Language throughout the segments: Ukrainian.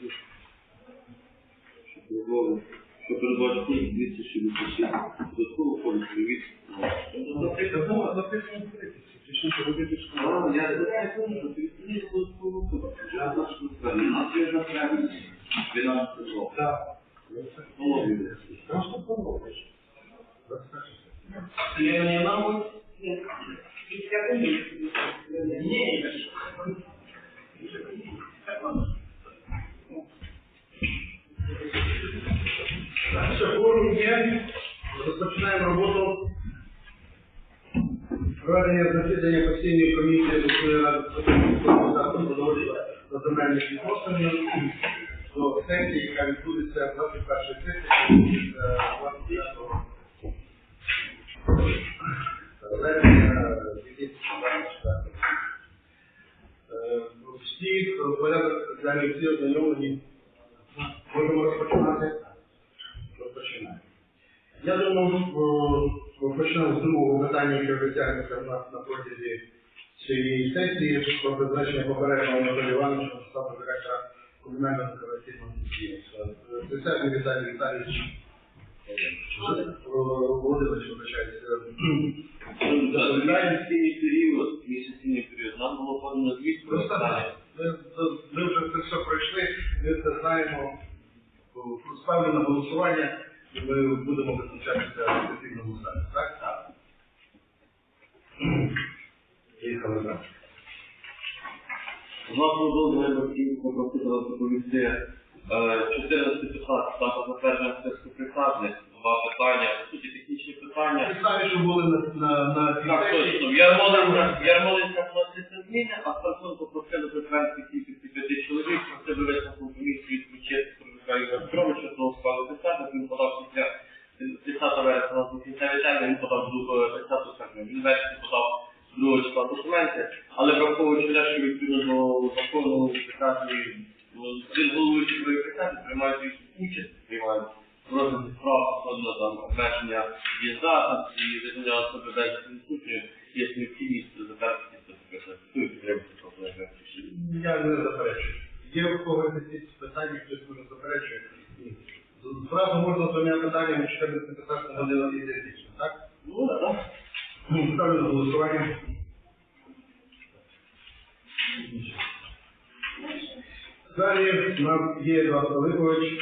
площі. Що передбачено, що передбачено 266. Додатково користь від. Написано написано в що робити школу. А, я знаю, що додатково сферу. У нас є вже сфера. 12 років. Так. Голові. Просто помогиш. Члены могут після комісії. Ні. Наше форум є. Розпочинаємо роботу. Проведення засідання постійної комісії Верховної земельних відносинах до сесії, яка відбудеться 21 сесії 29 вересня 2024 Е, Всі порядок денний всі ознайомлені. Можемо розпочинати. Розпочинаємо. Я думаю, е, почнемо з другого питання, яке витягнеться в нас на протязі цієї сесії про призначення попереднього Анатолія Івановича посаду директора комунального корпоративного підприємства. Присяжний Віталій Віталійович Володимирович, вибачається. Доповідаємо період, місяційний період. Нам було подано про Просто питання. ми, вже це все пройшли, ми це знаємо, ставлю на голосування, і ми будемо визначатися в сесійному залі. Так? Так. У нас дозволено батьківську просила доповісти е, 14 питань статус затвердження списку присаджень, два питання, по суті, технічні питання. Ті що були на, на, Так, точно. Ярмолинська, вноситься зміни, а Старсон попросили затвердити кількості п'яти чоловік, просили висновку комісію відключити Трудовика Ігоря Петровича до складу присяжних, він подав після 30 вересня на кінцевий термін, він подав до 30 серпня. Він ввечері подав другого числа документи, але враховуючи те, що відповідно до закону присяжні, один головуючий своїх присяжних приймають участь, приймають в розгляді справ стосовно там обмеження в'їзда і визнання особи без відсутньої, є необхідність затвердити присяжних. Ну і підтримати проблеми. Я не заперечую. Є у когось якісь питання, хтось може заперечує? Зразу можна двома питаннями 14 15 година ідентично, так? Ну, так. Ну, Ставлю на голосування. Далі у нас є Іван Пилипович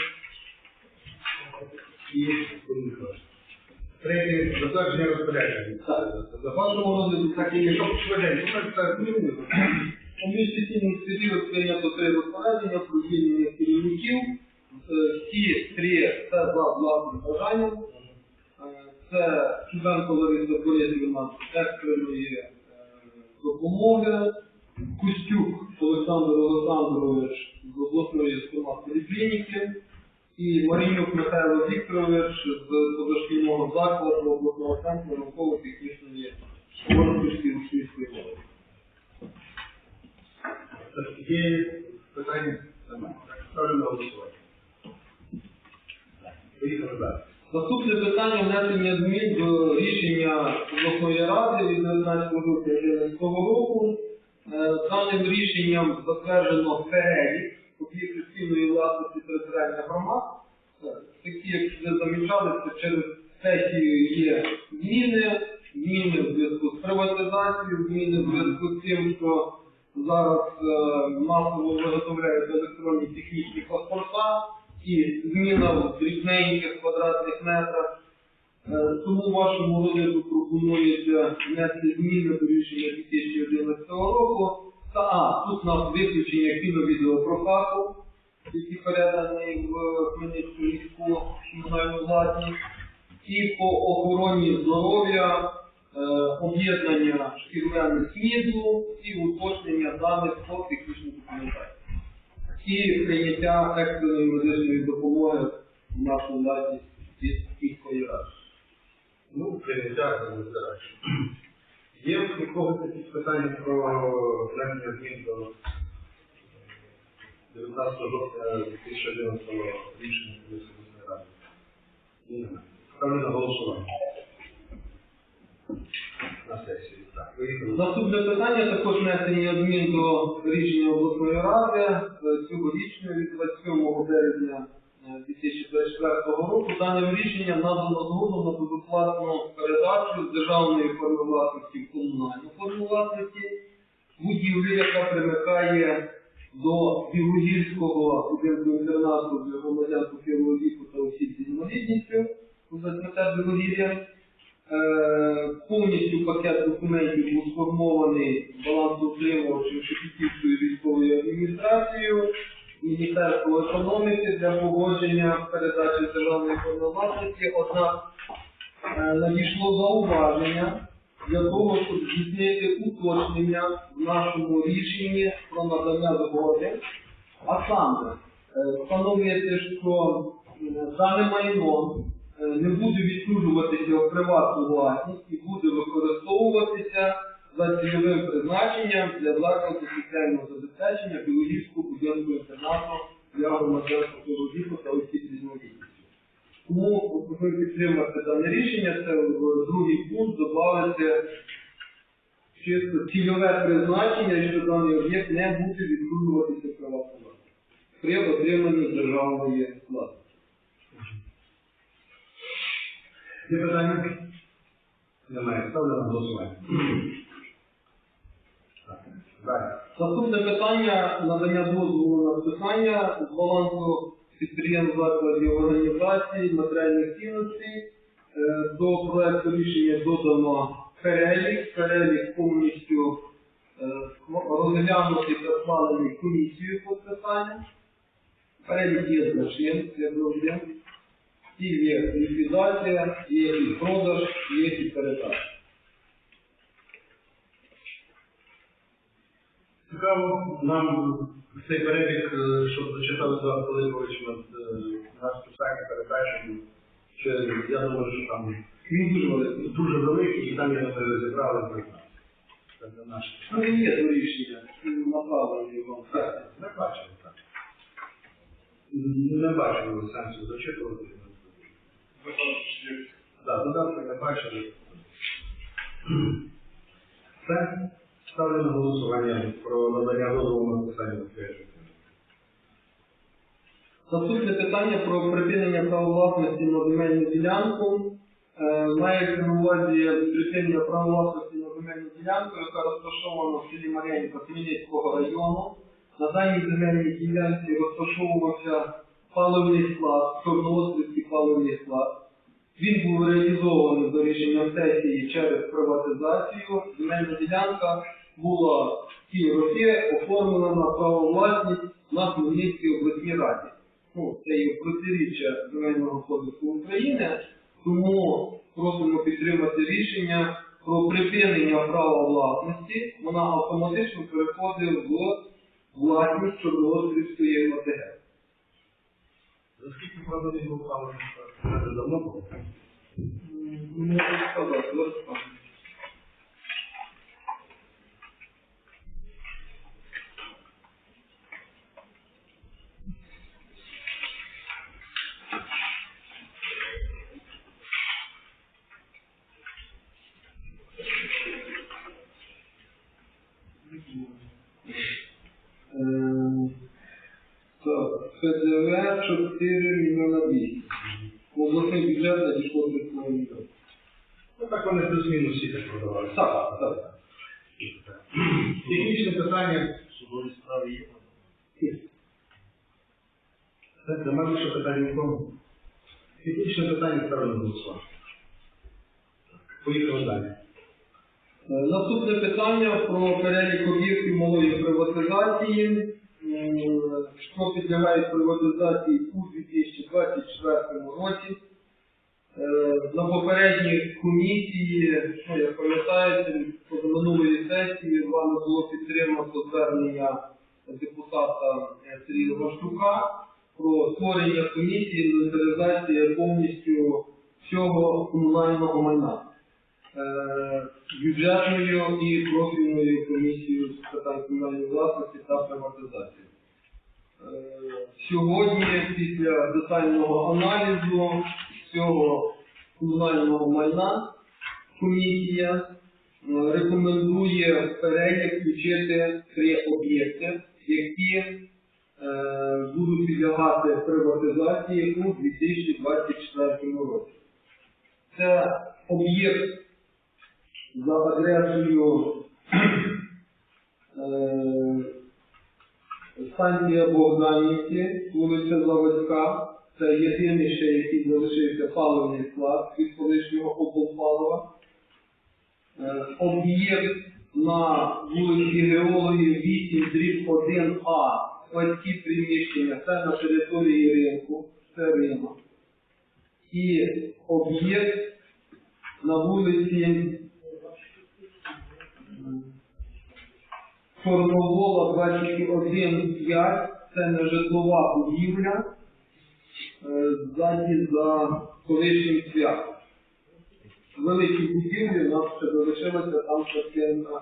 і Кулікович. Третє, затвердження розпорядження. За вашому розгляду так і Щоб швиденько, так, так, ну, ну, У міжсесійний період прийнято три розпорядження про звільнення керівників. Е, Всі три це за власним бажанням. Е, Це Чубенко Лариса Борисівна екстреної е, допомоги, Костюк Олександр Олександрович з обласної стоматполіклініки і Марінюк Михайло Вікторович з позашкільного закладу обласного центру науково-технічної школи Російської мови. Є питання? Ставлю на голосування. Наступне питання внесення змін до рішення обласної ради від 19 грудня 2011 року. Е, Даним рішенням затверджено перелік об'єктів власності територіальних громад. Е, Такі, як ви замічали, це через сесію є зміни, зміни в зв'язку з приватизацією, зміни в зв'язку з тим, що зараз е, масово виготовляють електронні технічні паспорта і зміна в дрібненьких квадратних метрах. Е, Тому вашому розгляду пропонується внести зміни до рішення 2011 року. Та а, тут у нас виключення кіновідеопрокату, які передані в Хмельницьку міську комунальну власність, і по охороні здоров'я, е, об'єднання шкіряни СМІДу і уточнення даних по технічній документації і прийняття екстреної медичної допомоги в нашу власність від міської ради. Ну, прийняття задачу. Є в когось якісь питання про внесення змін до 19 жовтня 2011 рішення Комісії Ради? Ні. Ставлю на голосування. На сесії. Наступне питання також внесення змін до рішення обласної ради е, цьогорічної від 27 березня е, 2024 року. Даним рішенням надано згоду на безоплатну передачу з державної форми власності в комунальну форму власності будівлі, яка примикає до Білогірського будинку інтернату для громадян похилого віку та осіб з інвалідністю у ЗСМТ Білогір'я. Е, повністю пакет документів був сформований балансоутримувачем Шепетівською військовою адміністрацією, Міністерство економіки для погодження передачі державної форми власності, однак е, надійшло зауваження для того, щоб здійснити уточнення в нашому рішенні про надання згоди. А саме, е, встановити, що дане майно не буде відчужуватися в приватну власність і буде використовуватися за цільовим призначенням для закладу соціального забезпечення біологічного будинку інтернату для громадян віку та осіб з інвалідністю. Тому пропоную підтримати дане рішення, це в другий пункт додати чисто цільове призначення, що даний об'єкт не буде відчужуватися власність при отриманні державної власності. Є питання? Немає. Ставлю на голосування. Наступне питання надання дозволу на списання з балансу підприємств закладів організацій матеріальних цінностей. Е, До проекту рішення додано перелік, перелік повністю е, розглянутий та схвалений комісією по списанню. Перелік є значним, як завжди. І є ліквідація, є і продаж, є і передача. Цікаво нам цей перелік, е, щоб зачитав Едуард Пилипович над е, наш спеціальний передачі. Ще, я думаю, що там Він дуже великий. дуже великий, і там я не розібрали нас. Для наш. Ну, він є до рішення, направлено його. Не бачили так. Не бачили сенсу зачитувати. Так, додатки не бачили. Все. Ставлю на голосування про надання дозволу на списання підтвердження. Наступне питання про припинення права власності на земельну ділянку. Е, Мається на увазі припинення права власності на земельну ділянку, яка розташована в селі Мар'янівка Хмельницького району. На даній земельній ділянці розташовувався паливний склад, Чорноострівський паливний склад. Він був реалізований за рішенням сесії через приватизацію. Земельна ділянка була в ті роки оформлена на право власність на Хмельницькій обласній раді. Ну, це є протиріччя Земельного кодексу України, тому просимо підтримати рішення про припинення права власності. Вона автоматично переходить в власність Чорноострівської ОТГ. Скільки паливний склад? Це давно було? Не можу зараз скажу. Ем, Так, ПДВ 4 мільйона 200. В обласний бюджет надійшло 3,5 мільйона. Ну так вони плюс-мінус всі так продавали. Так, так. Технічне питання. Судові справи є. Це нема більше питань нікому. Технічне питання ставлю на голосування. Поїхали далі. Е, Наступне питання про перелік об'єктів малої приватизації, що підлягають приватизації у 2024 році. Е, На попередній комісії, ну, як пам'ятаєте, минулої сесії вами було підтримано звернення депутата Сергія Ващука про створення комісії інвентаризації повністю всього комунального майна е, бюджетною і профільною комісією з питань комунальної власності та приватизації. Сьогодні, після детального аналізу всього комунального майна, комісія е, рекомендує в перелік включити три об'єкти, які е, будуть підлягати приватизації у 2024 році. Це об'єкт за адресою е, станція Богданівки, вулиця Заводська. Це єдиний ще, який залишився паливний склад від колишнього облпалива. Е, Об'єкт на вулиці Геології 8 дріб 1А. Складські приміщення, це на території ринку, це ринок. І об'єкт на вулиці Чорновола 21.5, це не житлова будівля, е, ззаді за колишнім святом. Великі будівлі, у нас ще залишилося там частина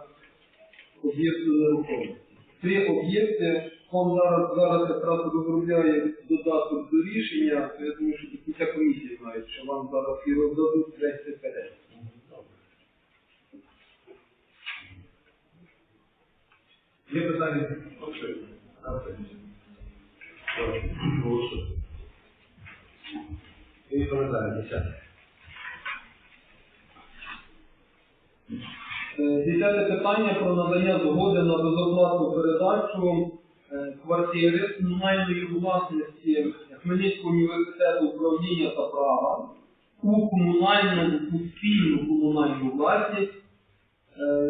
об'єкту нерухомості. Ці об'єкти, фонд зараз, зараз якраз розробляє додаток до рішення, я думаю, що до кінця комісії знають, що вам зараз і роздадуть весь цей перелік. Є питання? І коментарі, десяте. Десяте питання про надання згоди на безоплатну передачу е, квартири комунальної власності Хмельницького університету управління та права у комунальну у спільну комунальну власність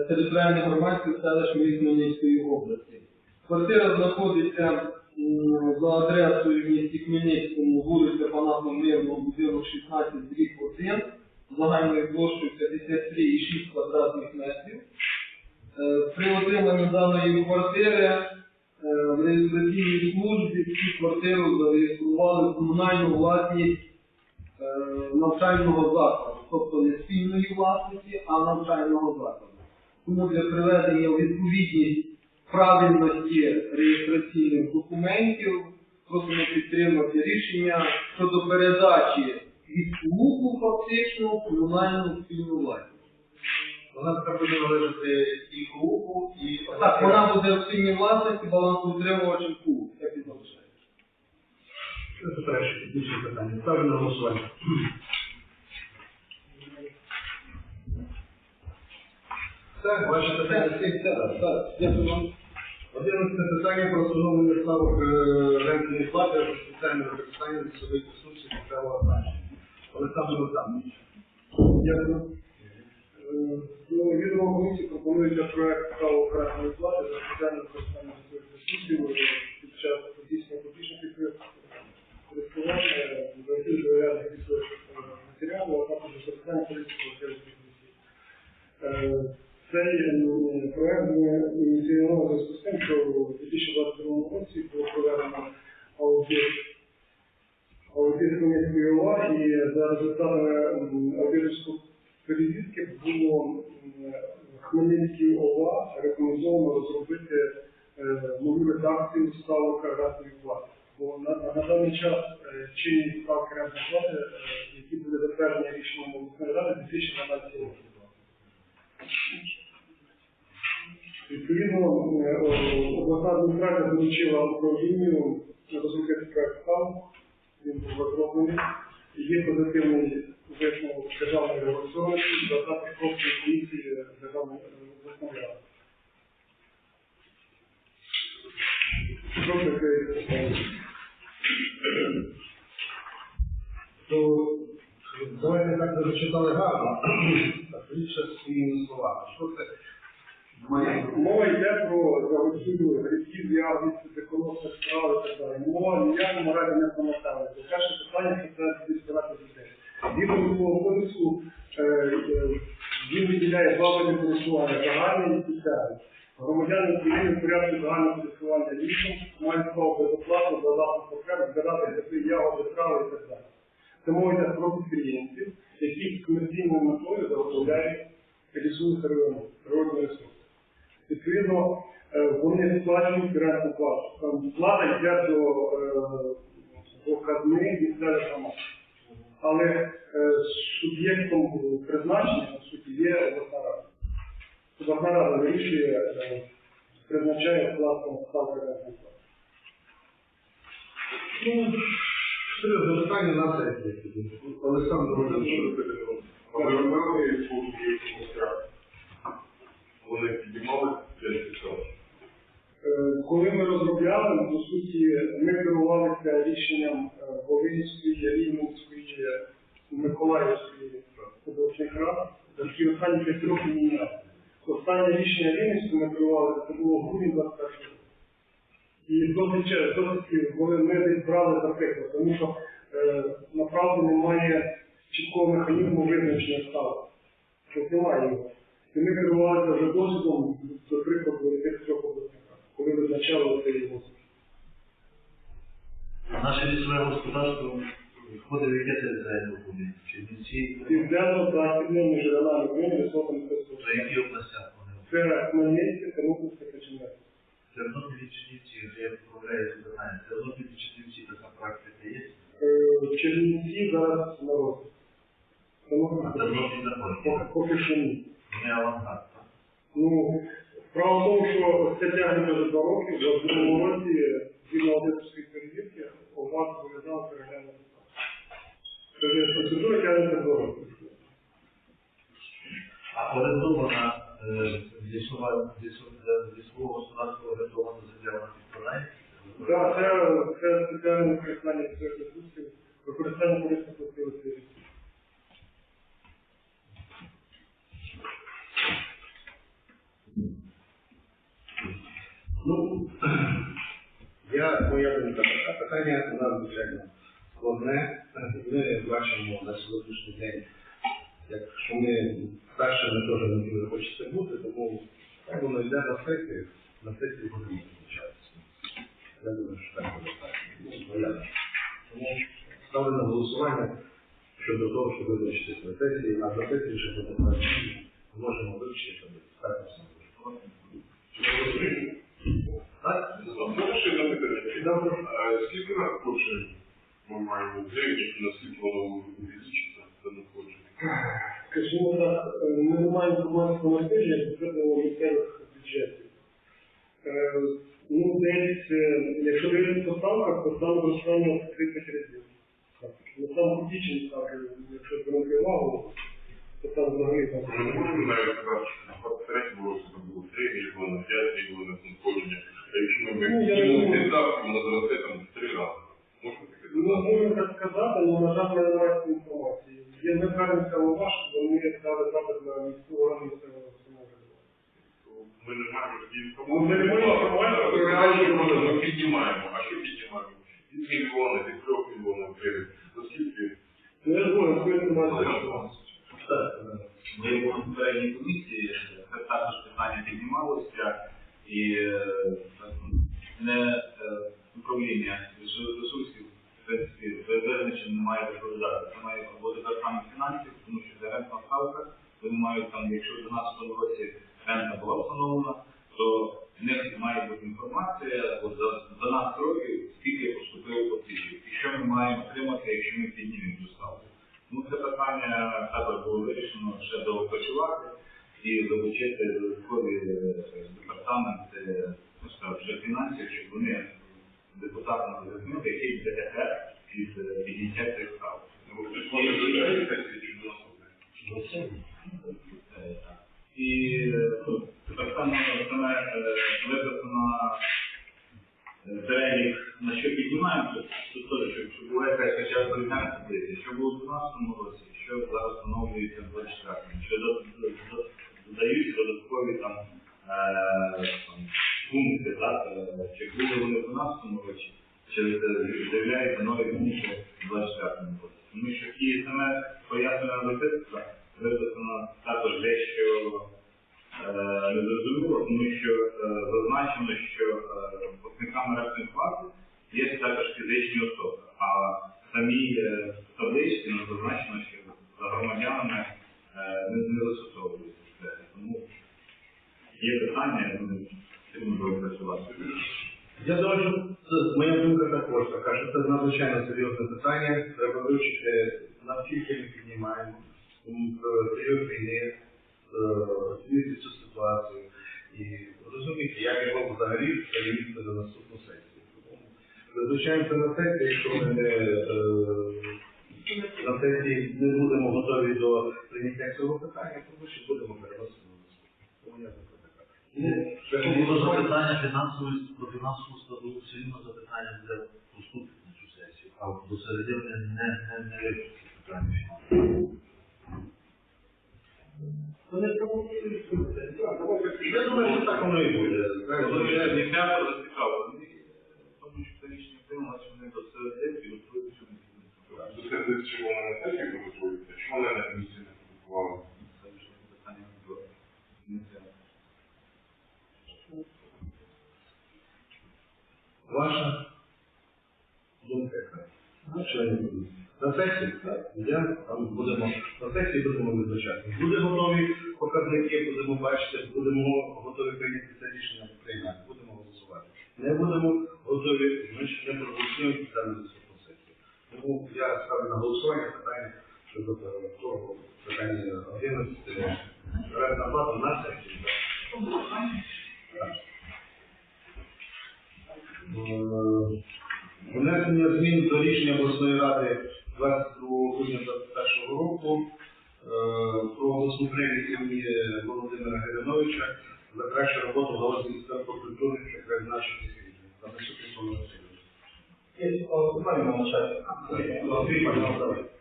територіальної громадської селищ Хмельницької області. Квартира знаходиться за адресою в місті Хмельницькому, вулиця Панасова Мирного, будинок 16, дріб 1, загальною площею 53,6 квадратних метрів. Е, При отриманні даної квартири е, в реєстраційній службі цю квартиру зареєстрували комунальну власність е, навчального закладу, тобто не спільної власності, а навчального закладу. Тому для приведення у відповідність правильності реєстраційних документів просимо підтримати рішення щодо передачі від СУКу фактично комунальну спільну власність. Вона тепер буде належати і клубу, і... Так, вона буде в спільній власності балансоутримувачем КУ, як і залишається. Це заперечує. Більше питання. Ставлю на голосування. Все, ваші питання всі все. Так, дякую. Одинадцяте питання про встановлення ставок е, рентної плати за спеціальне використання лісових ресурсів місцевого значення. Олександр Олександрович. Дякую. Е, До відомо комісії пропонується проект ставок рентної плати за спеціальне використання своїх ресурсів е, під час здійснення публічних користування, закупівлі доярних лісових е, матеріалів, а також використання. Е, Цей проект ми ініціювали в зв'язку з тим, що у 2022 році було проведено аудит аудит комісії ОВА, і за результатами аудиторської перевірки було Хмельницькій ОВА рекомендовано розробити е, нову редакцію ставок рентної плати. Бо на, на даний час е, чинні ставки рентної плати, е, які були затверджені рішенням обласної ради 2012 року. Відповідно, е, обласна адміністрація доручила управлінню розробити проект ставок він був розроблений. Є позитивний висновок державної регуляторної за копії комісії державної обласної ради. Що таке давайте так не зачитали гарно, більше своїми словами. Що це? Мова йде про заготівлю грибків, ягід, деконовських справ і так далі. Мова ніякому разі не про. Це перше питання, що це відповідати дітей. Згідно цього кодексу, е, е, він виділяє два види користування загальне і спеціальне. Громадяни України в порядку загального користування лісом мають право безоплатно за власних потреб збирати гриби, ягоди, трави і так далі. Це йде про підприємців, які з комерційною метою заготовляють сировину, природні ресурси. Відповідно, е, вони сплачують рентну плату. Там Плата йде до, е, до казни місцевих громад. Але е, суб'єктом призначення, по суті, є обласна рада. обласна рада вирішує, призначає склад ставки рентної плати. Ну, що запитання на сесії. Олександр Володимирович. Вони підіймали 5%. Е, Коли ми розробляли, по суті, ми керувалися рішенням е, Волинської, Рівненської, Миколаївської обласних рад, які останні 5 років міняли. Останнє рішення Рівненської ми керувалися, це було в грудні 21 року. І досить че- досить коли ми десь брали за приклад, тому що е, направду немає чіткого механізму визначення ставок. Тобто немає його. І ми керувалися вже досвідом, до прикладу, тих трьох обласних рад, коли визначали цей досвід. Наше лісове господарство входить в яке територіальне управління? Чернівці, Південно-західне міжрегіональне управління високого за мистецтва. які областях вони? Це Хмельницьке, Тернопільське та І Чернівці, вже я поправляю це питання. Тернопіль і Чернівці така практика є? Е, Чернівці зараз на розвитку. Тому А Тернопіль поки- що ні. Вони авангард. Ну, справа в тому, що тягнеться вже два роки, вже в другому році, згідно аудиторської перевірки, ОВАД зобов'язав переглянути. Це вже процедура тягнеться два роки. А орендована лісового господарства орендована земля підпадає? Так, це, це спеціальне використання цих ресурсів, використання корисних ресурсів. Ну, я, моя думка така. Питання у нас, звичайно, складне. Ми бачимо на сьогоднішній день, якщо ми перше ми теж не дуже хочеться бути, тому хай воно йде на сесію, на сесії будемо визначатися. Я думаю, що так буде так. Ну, варіант. Тому ставлю на голосування щодо того, щоб визначитися на сесії, а на сесії вже буде працювати. Можемо вивчити, щоб так. Так? Ще Скільки надходжень ми маємо в день, і наскільки воно увеличиться, це надходження? Скажімо так, е, ми не маємо про надходження відповідно місцевих бюджетів. Е, Ну, десь, е, якщо дивитися по ставках, то там зростання в 30 разів. Ну, там критичні ставки, якщо звернути увагу, то там взагалі там. Можемо навіть сказати, що третьому році це було 3 мільйони, 5 мільйонів надходження. А якщо ми Ну, я вийдемо розумію. ці ставки, воно зросте там в 3 рази. Можна таке Ну, сказати? можна так сказати, але, на жаль, ми не маємо цієї інформації. Є ми звернемося в ваш, бо ми дали запит на міську органу місцевого самоврядування. Ми не маємо такої Ну, ми не маємо інформації, інформації. Реально ми піднімаємо. А що піднімаємо? Від мільйона, від 3 мільйонів гривень. Наскільки? Ну, я говорю, таку інформацію. Ми в попередній комісії це також питання піднімалося і е, не е, управління лісових ресурсів в принципі визначено не має відповідати. Це має бути департамент фінансів, тому що це рентна ставка. Вони мають там, якщо в 2012 році рента була встановлена, то в них має бути от за 12 років, скільки поступило платежів, і що ми маємо отримати, якщо ми піднімемо цю ставку. Ну, це питання також було вирішено ще доопрацювати і долучити додаткові е, департаменти ну, скажімо, вже фінансів, щоб вони депутатам роз'яснити, який ефект від е, підняття цих Тому що і саме пояснена записка виписано також дещо е, незрозуміло, тому що е, зазначено, що платниками рентної плати є також фізичні особи, а в самій е, табличці не зазначено, що за громадянами не, застосовується. Тому є питання, ну, потрібно працювати. Я думаю, що це моя думка також така, що це надзвичайно серйозне питання. Треба вивчити, наскільки ми піднімаємо в період війни. оцінити цю ситуацію і розуміти, як його взагалі перевірити на наступну сесію. Тому Визначаємося на сесії, якщо ми не, е, на сесії не будемо готові до прийняття цього питання, то ми ще будемо переносити на наступну. Тому я так така. Ну, це Тобто було було запитання. фінансової про фінансову складову все рівно запитання буде поступити на цю сесію, а до середини не не не вирішиться питання фінансового. Я думаю, що так воно і буде. Вони зацікавлені, тому що це рішення приймалося, вони до середини і готують цю Дослідити, чи вони на сесії голосуються, чи вони на комісії не голосували. Це вже питання до ініціатора. Ваша думка? Ну. На сесії, так, я там будемо, на будемо визначати. Буде готові показники, будемо бачити, будемо готові прийняти це рішення прийняти, будемо голосувати. Не будемо готові, значить не проголосуємо спеціальну наступну сесію. Тому я ставлю на голосування питання щодо е, того питання 11 рентна плата на сесії. Так. Е, Внесення змін до рішення обласної ради 22 грудня 2021 року е, про обласну премію імені Володимира Гериновича за кращу роботу в галузі Міністерства культури краєзнавчих досліджень. Там наступний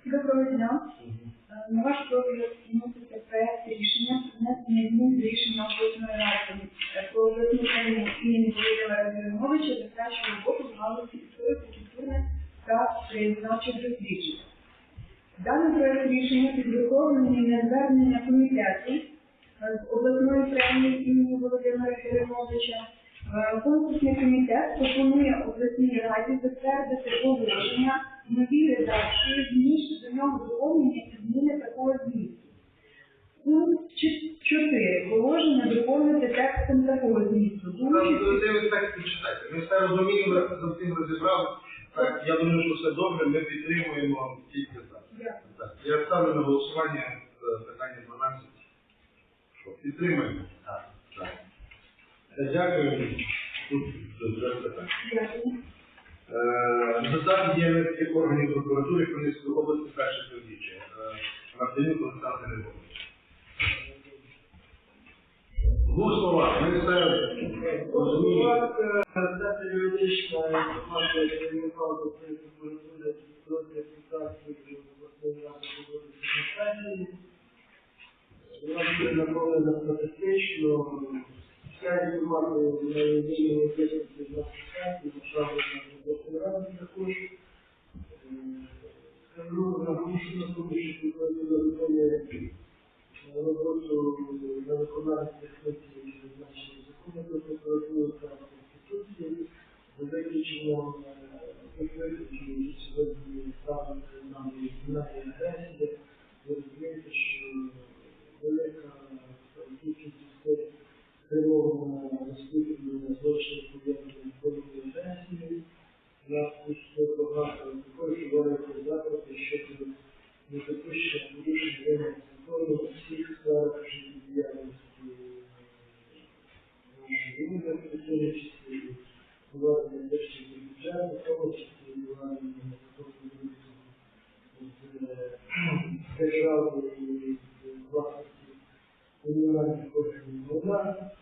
Доброго дня. На ваш розгляд вноситься проект рішення внесення змін до рішення обласної ради про визначення імені Володимира Гериновича за кращу роботу в галузі історико-культурних та краєзнавчих досліджень. Даний проект рішення підготовлений на звернення комітету з обласної премії імені Володимира Гериновича. Е, Конкурсний комітет пропонує обласній раді затвердити оголошення в новій редакції, зміст до нього доповнення і зміни такого змісту. Пункт 4. Положення доповнити текстом такого змісту. Так почитайте. Ми все розуміємо, за цим розібрали. Так, я думаю, що все добре, ми підтримуємо тільки. Так, Я ставлю на голосування е, питання 12. Що, підтримуємо? Е, Дякую. Дякую. Е, Результати діяльності органів прокуратури Хмельницької області перше півріччя. Мартинюк Олександр Григорович. Двох слова, ми інформація керівника до принципу буде до обласної ради водити Вона буде. Вся інформація на неділю виписується на сайті, направлена до обласної ради також. Е, Скажу, наголошую на тому, що прокуратура виконує роботу на виконання цих функцій, зазначені закони про прокуратуру та Конституції, за виключенням виключень, які сьогодні ставлять нам національні агресії. Ви розумієте, що велика кількість на розслідування злочинів пов'язаних з. У нас тут багато такої, говорить запити щодо недопущення порушень вимог закону у всіх сферах життєдіяльності нашої уряду, в тому числі владення державного бюджету, в тому числі владення з держави власності комунальних органів влади.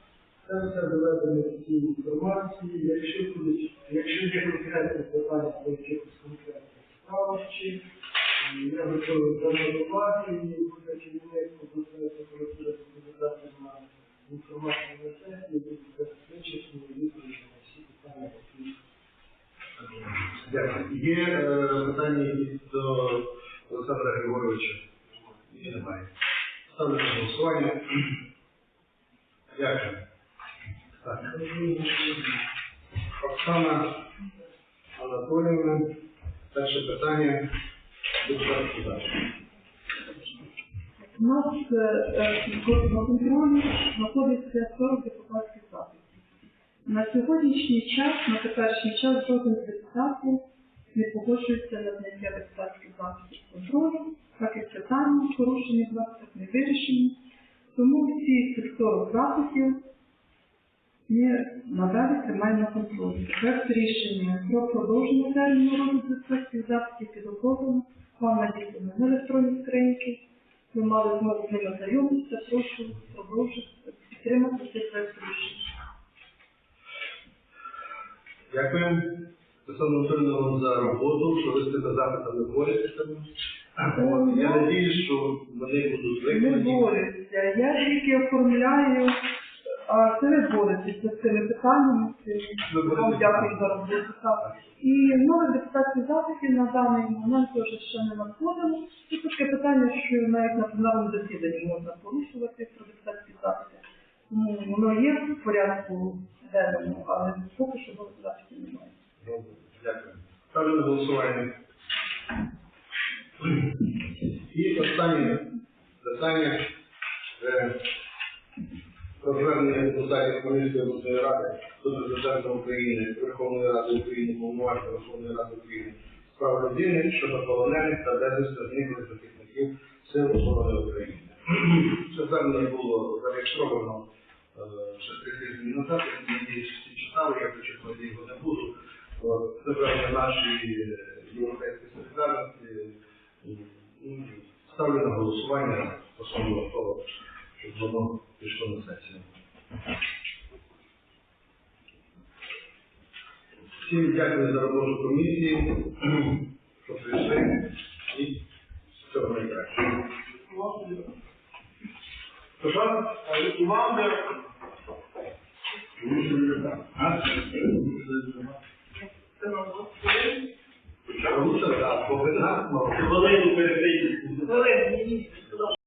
Це все доведено в цій інформації. Якщо будуть, якщо є конкретні питання по якихось конкретних справах, чи я готовий занотувати і буде керівник обласної прокуратури відповідати на інформацію на сесії, буде забезпечити відповідь на всі питання, які Дякую. Є е, питання до Олександра Григоровича? Немає. Ставлю на голосування. Дякую. Оксана Анатоліївна. Перше питання. Депутат Кудар. У нас е, е, на контролі знаходиться 40 депутатських запитів. На сьогоднішній час, на теперішній час, жоден з депутатів не погоджується на зняття депутатських запитів контролю, так як питання порушення запитів не вирішені. Тому всі 40 запитів ми надалі тримаємо на контролі. Проект рішення про продовження терміну розгляду цих запитів підготовлено, вам надіслано на електронні скриньки. Ви мали змогу з ними знайомитися, прошу продовжити підтримати цей проект рішення. Дякую. Стосовно Анатолійовна вам за роботу, що ви з цими запитами боретеся. Я надіюсь, що вони будуть Не виконані. борюся. Я тільки оформляю, а це ви боретеся з цими питаннями. Ви Вам боретеся. дякую за роботу. так. І нових депутатських запитів на даний момент теж ще не надходило. Це таке питання, що навіть на пленарному засіданні можна порушувати про депутатські запити. Тому воно є в порядку денному, але поки що нових запитів немає. Добре, Дякую. Ставлю на голосування. І останнє питання е, про звернення депутатів Хмельницької обласної ради до Президента України, Верховної Ради України, повноваження Верховної Ради України з прав людини щодо полонених та безвісно зниклих захисників Сил оборони України. Це звернення було зареєстровано е, ще три тижні назад, я надіюсь, читали, я зачитувати його не буду. Це звернення нашої е, європейської солідарності. Ставлю на голосування стосовно того, щоб воно пішло на сесію. Всім дякую за роботу комісії, що прийшли і всього найкращого. Прошу? І вам дякую. Лучше так, бо